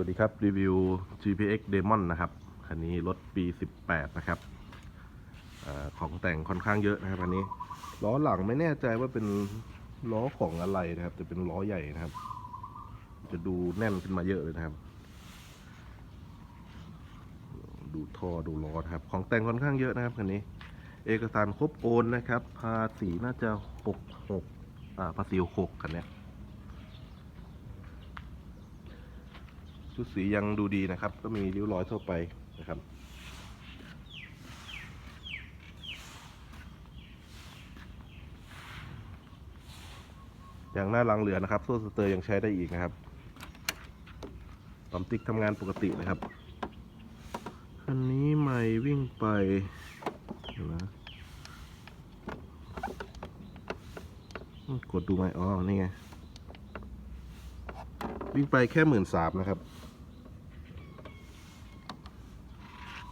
วัสดีครับ รีวิว GPX Demon นะครับ คันนี้รถปี 18 นะครับอของแต่งค่อนข้างเยอะนะครับอันนี้ ล้อหลังไม่แน่ใจว่าเป็นล้อของอะไรนะครับ แต่เป็นล้อใหญ่นะครับ จะดูแน่นขึ้นมาเยอะเลยนะครับ ดูท่อดูล้อนะครับ ของแต่งค่อนข้างเยอะนะครับคันนี้ เอกสารครบโอนนะครับ ภาษีน่าจะหกหกอ่าภาษีหกคันเนี้ย ชุดสียังดูดีนะครับ ก็มีริ้วรอยทั่วไปนะครับ อย่างหน้าลังเหลือนะครับโซ่สเตอร์ยังใช้ได้อีกนะครับปั๊มติ๊กทำงานปกตินะครับคันนี้ไม่วิ่งไปเดี๋ยวนะอืมกดดูไหมอ๋อ นี่ไง วิ่งไปแค่หมื่นสามนะครับ